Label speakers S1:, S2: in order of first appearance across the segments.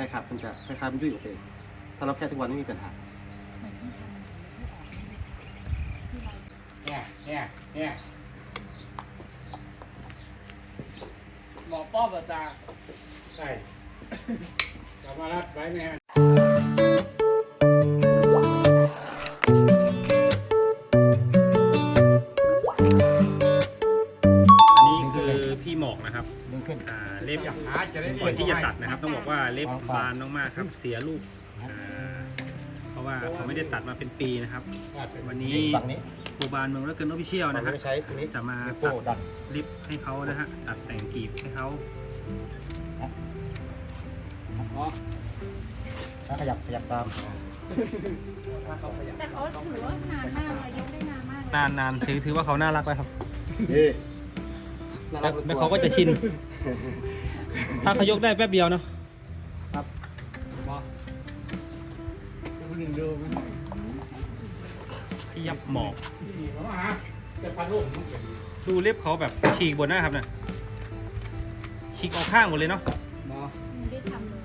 S1: ช่ครับมันจะคล้ายๆมันยุ่ยกับเองถ้าเราแค่ทุกวันไม่มีปัญหา
S2: เนี่ยเนี่ยเนี่ยหมอป้อมอาจารย์ใช่จะมารับไว้ไหมฮะ
S3: เล็บบานมากๆครับ เสียลูกอ่าเพราะว่าเขาไม่ได้ตัดมาเป็นปีนะครับ วันนี้
S1: ฝั่งนี้
S3: ครูบานเมืองรักเกินออฟฟิเชียล
S1: ฝั่ง
S3: นะ
S1: นี้
S3: ฮะ
S1: ไม่ใช้ตัวนี้
S3: จะมา
S1: นิ้วโป้ดัน
S3: ลิปให้เขานะฮะตัดแต่งกีบให้เขา
S2: อ๋อ
S1: ถ้าขยับขยับตาม
S4: แต่เขาถือว่านานมากเลยยกได้นานมากเลย
S3: นานนานถือถือว่าเขาน่ารักแล้วครับ
S1: นี่
S3: แล้วแล้วเขาก็จะชิน ถ้าเขายกได้แป๊บเดียวเนาะ ขยับหมอก
S2: นี่หมอฮะจะพันลูก
S3: ดูเล็บเขาแบบฉีกบนหน้าครับน่ะฉีกออกข้างหมดเลยเนาะ
S2: หมอ
S4: ไม่ได้ทำเลย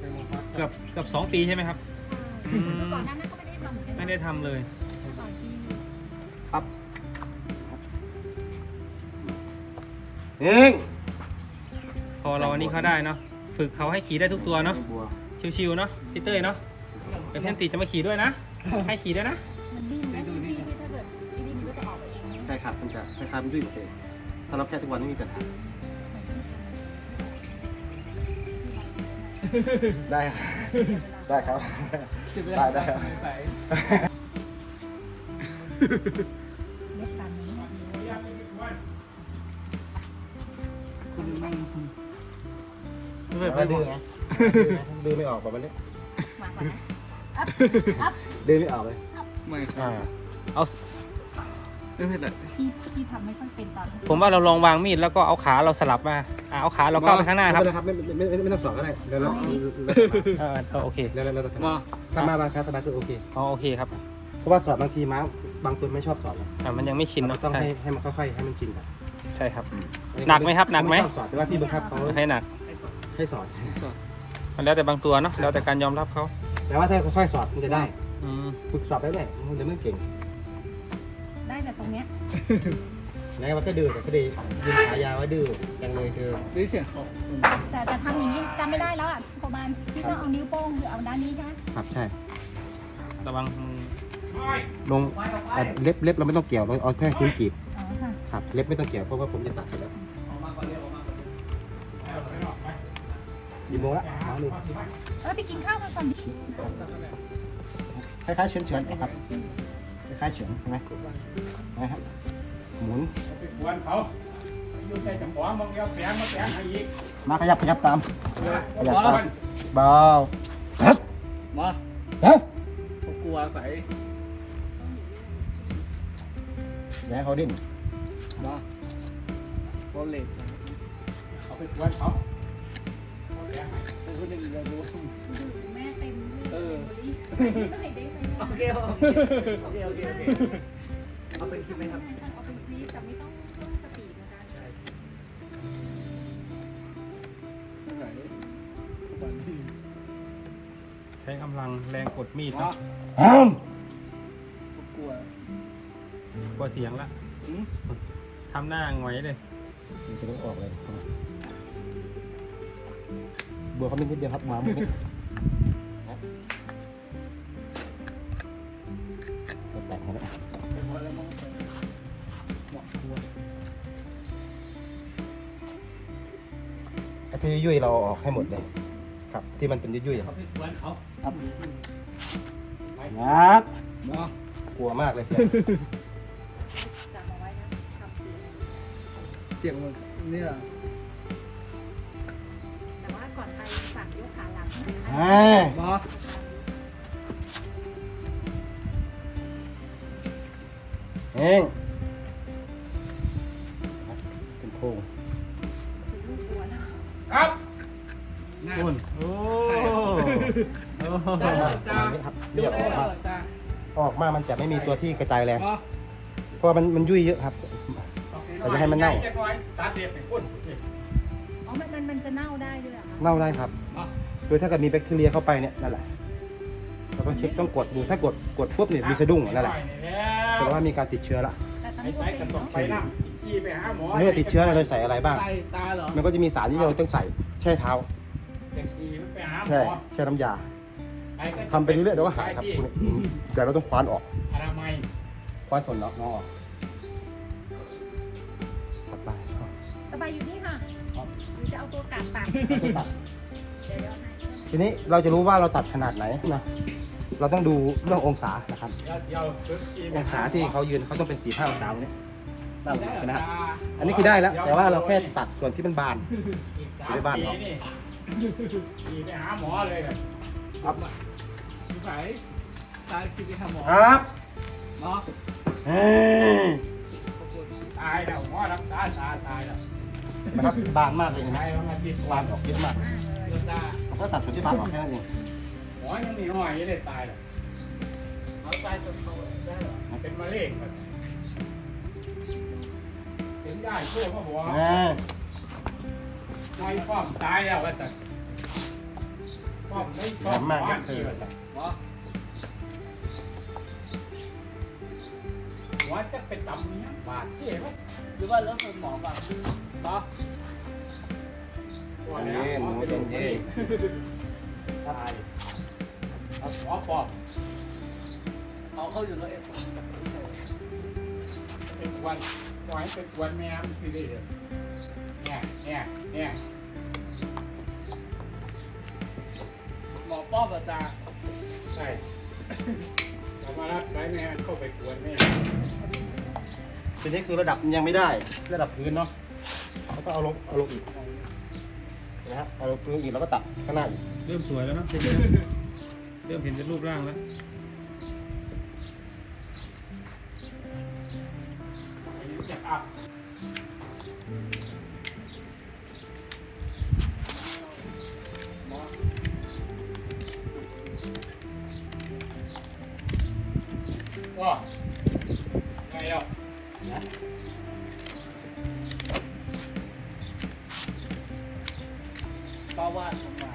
S2: ไปหมอพัก
S3: เกือบเกือบสองปีใช่ไหมครับอืม
S4: ก่อนหน้านั้นก็ไม่ได้ทำเหมือนกัน
S3: ไม่ได้ทำเลย
S4: ก่อนที่
S1: ครับเอง
S3: พอเราอันนี้เขาได้เนาะฝึกเขาให้ขี่ได้ทุกตัวเนาะ
S1: บัว
S3: ชิวๆเนาะพี่เต้ยเนาะเป็นเพื่อนตีจะมาขี่ด้วยนะ ให้ขี่ด้วยนะ
S4: มันดิ้นนะที่ที่ถ้าเกิดที่ดิ้นก็จะออกไปเองนะ
S1: ใช่ครับมันจะคล้ายๆมันยุ่ยกับเองถ้าเราแค่ทุกวันไม่มีปัญหาได้ครับได้ครับได้ได้ครับ
S2: ใส่
S4: เล็บตันนี้
S2: คุณนั่ง
S1: ไม่ดื้อไง ดื้อไม่ออกแบบนี้
S4: มาก่อนนะอัพอัพ
S1: ดื้อไม่ออกเลย
S2: ไม่ครั
S3: อ่า
S2: บ
S3: เอา
S2: ไม่เป็นไร
S4: ที่ที่ทำไม่ค่อยเป็นตอนนั้น
S3: ผมว่าเราลองวางมีดแล้วก็เอาขาเราสลับมาอ่าเอาขาเราก้าวไปข้างหน้าครับ
S1: ไม่เป็นไรครับไม่ไม่ไม่ไม่ต้องสอนก็ได้เดี๋ยวเรา
S3: เออเออโอเค
S1: เดี๋ยวเราเราจะ
S2: หมอ
S1: ถ้ามาบางครั้งสบายคือโอเค
S3: อ๋อโอเคครับ
S1: เพราะว่าสอนบางทีม้าบางตัวไม่ชอบสอน
S3: อ่ามันยังไม่ชิน
S1: เรา
S3: เนาะ
S1: ต้อง
S3: ใช่
S1: ให้ให้มันค่อยๆให้มันชินก่อน
S3: ใช่ครับ หนักไหมครับหนักไหม
S1: ชอบสอนแต่ว่าพี่บังคับเขา
S3: ให้หนัก
S1: ให้สอน
S2: สอด
S3: มันแล้วแต่บางตัวเนาะแล้วแต่การยอมรับเขา
S1: แต่ว่าถ้าค่อยๆสอนมันจะได้
S3: อืม
S1: ฝึกสอบได้แหละมันจะไม่เก่ง
S4: ได้แต่ตรงเนี้ย
S1: แล้วมันก็ดื้อแต่ก็ดียิงฉายาว่าดื้อจังเลยคือ
S2: ได้เสียงเขา
S4: แต่แต่ทำอย่างนี้จำไม่ได้แล้วอะประมาณที่ต้องเอานิ้วโป้งหรือเอาด้านนี้ใช่ไหม
S1: ครับใช่
S3: ระวัง
S1: ลงแต่เล็บเล็บเราไม่ต้องเกี่ยวเราเอาแค่พื้นกีบ
S4: อ๋อค่ะ
S1: ครับเล็บไม่ต้องเกี่ยวเพราะว่าผมจะตัดเสร็จแล้ว กี่โมงละมาหนึ่ง
S4: เออไปกินข้าวกันก่อนดิ
S1: คล้ายๆเฉือนเฉือนๆครับคล้ายๆเฉือนใช่ไหมนะครับหมุน
S2: ไปกวนเขาอยู่ใจจังหวะมึงเอาแปลงมาแปลงให้อีก
S1: มาขยับขยับตาม
S2: หมอแล้วมัน
S1: เบาฮึบ
S2: หมอ
S1: ฮึบ
S2: เขากลัวใส่
S1: อย่าให้เขาดิ้น
S2: หมอเขาเหล็กเขาไปกวนเขาเอาแปลงใหนึ่งเราดู
S4: แม่เต็ม
S2: เออโอเคโอเคโอเคโอเคโอเคเอาเป็นคลิปไหมครับ
S4: เอาเป็นคลิปแต่ไม่ต้องเพิ่มสปีดนะจ๊ะ
S3: ใช้กำลังแรงกดมีด
S2: หมอ
S3: เนะ
S1: อ้าม
S2: กลัว
S3: กลัวเสียงละทำหน้าหงอยเลย
S1: มันจะต้องออกเลย บัวเขามีนิดเดียวครับหมามุกนิดแตกหมดแล้ว
S2: เป็นหมอแล้วมั้งหมอกลัว
S1: ไอ้ที่ยุ่ยๆเราเอาออกให้หมดเลย ครับ ที่มันเป็นยุ่ยๆอะค
S2: เขา
S1: รับ
S2: ไปกวนเขา
S1: ครับงัด
S2: หมอก
S1: ลัวมากเลยเสีย
S4: จำเอาไว้นะทำเสียง
S2: เสียงมันนี่แอ่า
S4: ห
S2: มอ
S1: เองเป็นโค้ง
S2: ครับนั่น
S3: อุ่นโอ้โอ้
S2: ได้เลยจ้า
S1: เรียก
S2: ได้
S1: ออก
S2: เล
S1: มาย
S2: จ้า
S1: ออกมามันจะไม่มีตัวที่กระจายแรง
S2: หมอ
S1: เพราะว่ามันมันยุ่ยเยอะครับ เราจะให้มันเน่า
S2: จะคอยตัดเด็ดไปพุ่น
S4: อ๋อมันมันมันจะเน่าได้ด้วยเหรอคะ
S1: เน่าได้ครับ
S2: อ๋อ
S1: โดยถ้าเกิดมีแบคทีเรียเข้าไปเนี่ยนั่นแหละเราต้องเช็คต้องกดดูถ้ากดกดปุ๊บเนี่ยมีสะดุ้งนั่นแหละแสดงว่ามีการติดเชื้อละ
S4: แต่ตอน
S2: ไอ้
S4: นี้
S2: ไป
S4: โอเค
S2: กันต้อง
S4: เนาะ
S2: ไปนะขี่ไปหาหมอ
S1: เมื่อติดเชื้อเราเลยใส่อะไรบ้าง
S2: ใส่ตาเหรอ
S1: มันก็จะมีสารที่เราต้องใส่แช่เท้า
S2: เด็กขี่ไปหาหม
S1: แช่
S2: อ
S1: แช่น้ำยา
S2: ไปก็
S1: ทำไปเรื่อยๆเดี๋ยวก็หายครับพวกนี้อืมแต่เราต้องคว้านออก
S2: อนามัย
S1: คว้านส่วนนอกออกถัดไป
S4: สบายอยู่นี่ค่ะหรือจะเอาตัวกัดตัด
S1: ตัด
S4: เดี๋ยวเดี๋ยวให้
S1: ทีนี้เราจะรู้ว่าเราตัดขนาดไหนนะเราต้องดูเรื่ององศานะครับ
S2: เดี๋ยวเดี๋ยวซื้อขี่ไป
S1: อง
S2: ห
S1: ศาที่เขายืนเขาต้องเป็นสี่ห้าองศาเนี่ยตั้ง
S2: ได้
S1: นะฮะ
S2: ตา
S1: อันนี้คือได้แล้ว แต่ว่าเราแค่ตัดส่วนที่มันบาน
S2: อีกสาม
S1: ไม่บ้าน
S2: ปี
S1: หรอก
S2: นี่ขี่ไปหาหมอเลยแบบ
S1: ครับ
S2: ที่ไหนตายขี่ไปหาหมอ
S1: ครับ
S2: หมอ
S1: เฮ้ย
S2: ตายแล้วหมอรักษาตาตายแล้ว
S1: นะครับบานมากเลยเห็นไหม
S2: ตายแล้วมาติด
S1: บานออกเยอะมาก
S4: มา ก็
S2: ตั
S1: ดส่วนที่บานออกแค่นั้นเอง
S2: หมอยังมีห้อยยังได้ตายเลยเอาตายจนโตได้หรอเป็นมะเร็งแบบถึงได้ช่วยพ่อหมอ
S1: อ่า
S2: ไม่ป้อมตายแล้วว่าสัตว์ป้อมไม่ป้อมบ้านที่ว่าสัตว์หมอหัวจะเป็นตำเนี้ยบาดเจ็บ
S5: หรือว่าแล้วคนหมอแบบหมอ
S2: ตัวเนี้ยหมอเป็นมะเร็งตายหมอปอม
S5: เขาเข้าอยู่แล้วเอฟ
S2: เป็นวันปล่อยเป็นวันแม่สิได้เลยเนี่ยเนี่ยเนี่ย
S5: หมอป้อมอาจารย์
S2: ใช่เรามารับไว้แม่เข้าไปกวนแม่
S1: ทีนี้คือระดับยังไม่ได้ ระดับพื้นเนาะเราต้องเอาลงเอาลงอีก นะฮะเอาลงอีกแล้วก็ตัดข้างหน้าอีก
S3: เริ่มสวยแล้วเนาะเริ่มเห็นเป็นรูปร่างแล้ว
S2: อันนี้จะอัพหมอว้าไงอะ
S1: นะ
S5: ป้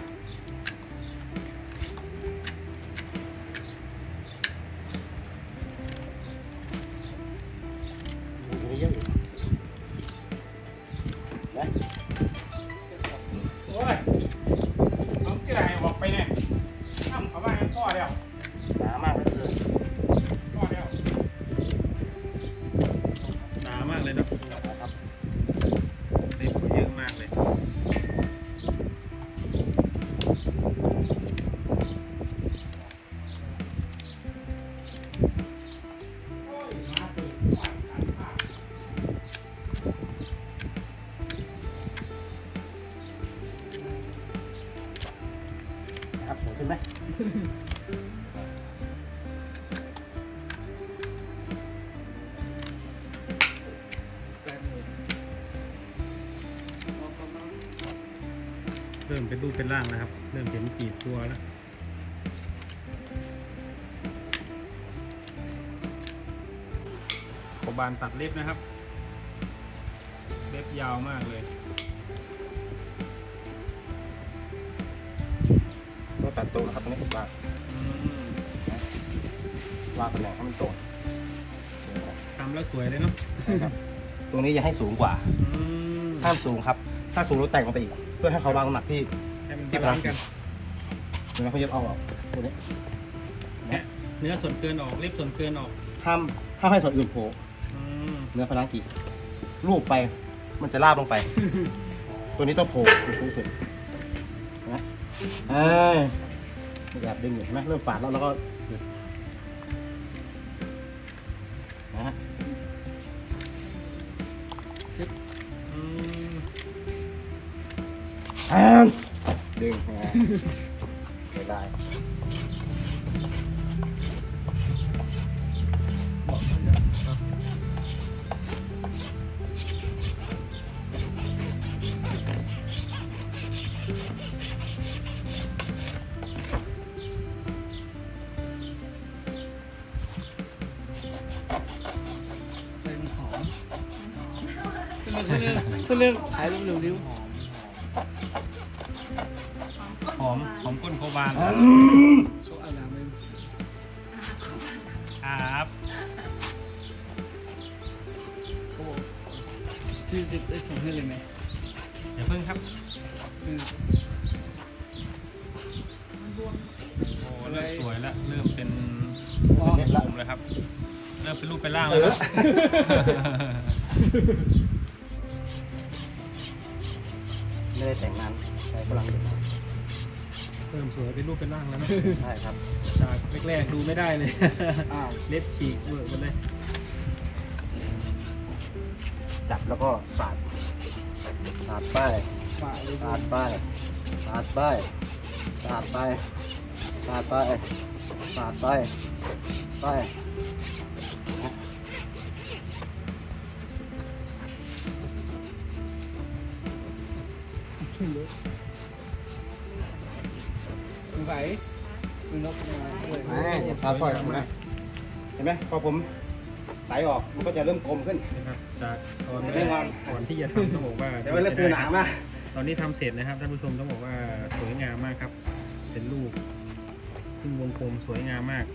S5: ม
S1: เป็
S2: น
S1: รู
S5: ป
S3: เป็นร่างนะครับ เริ่มเห็นกีบตัวแล้วโบบานตัดเล็บนะครับ เล็บยาวมากเลย
S1: ต้องตัดตรงนะครับตรงนี้วาง
S3: อืม
S1: วางตำแหน่งให้มันตรง
S3: ทำแล้วสวยเลยเนาะ
S1: นะครับตรงนี้อย่าให้สูงกว่า
S3: อืม
S1: ห้ามสูงครับ ถ้าสูงเราแต่งลงไปอีกเพื่อให้เขาวางน้ำหนักที่
S3: ให้มัน
S1: ที่
S3: บาลานซ์กัน
S1: เห็นไหมเขาเย็บเอาออกตัวนี้
S3: เนื้อส่วนเกินออกเล็บส่วนเกินออก
S1: ห้ามห้ามให้ส่วนอื่นโผล่
S3: อืม
S1: เนื้อพลังกีรูปไป มันจะลาบลงไป ตัวนี้ต้องโผล่สูงสุดนะเอ้ยนี่แอบดึงอยู่เห็นไหมเริ่มฝาดแล้วแล้วก็ แอมดึงนะไม่ได้
S5: เป็
S3: อมหอมก้นโคบาน
S5: โชว์อะไรไม่
S3: ครับ
S5: เขาบอกพี่จะได้ส่งให้เลยไหม
S3: อย่าเพิ่งครับ
S5: อืม
S3: โอ้เริ่มสวยแล้วเริ่มเป็น
S5: อ๋อ
S1: เม็ดละ
S3: กลมแล้วครับ เริ่มเป็นรูปเป็นร่างแล้วนะ
S1: ไม่ได้แต่งงานใช้พลังเด็ก
S3: เริ่มสวยเป็นรูปเป็นร่างแล้วนะ
S1: ใช่ครับ
S3: จากแรกๆดูไม่ได้เลย
S5: อ้าว
S3: เล็บฉีกเวอร์หมดเลย
S1: จับแล้วก็ปาดปาดป้าย
S5: ฝาเลย
S1: ปาดป้ายปาดป้ายปาดป้ายปาดป้ายปาดป้ายป้าย
S5: สงสัยคุณนกมาด้วย
S1: แม่อย่าปาดป้ายเห็นไหมเห็นไหมพอผมใสออกมันก็จะเริ่มกลมขึ้น
S3: นะครับจากตอน
S1: จะ
S3: แร
S1: ไม่
S3: ก
S1: งอน
S3: ก่อนที่จะทำต้องบอกว่า
S1: แต่ว่าเริ่มตัวหนามาก
S3: ตอนนี้ทำเสร็จนะครับท่านผู้ชมต้องบอกว่าสวยงามมากครับ เป็นรูปซึ่งวงกลมสวยงามมาก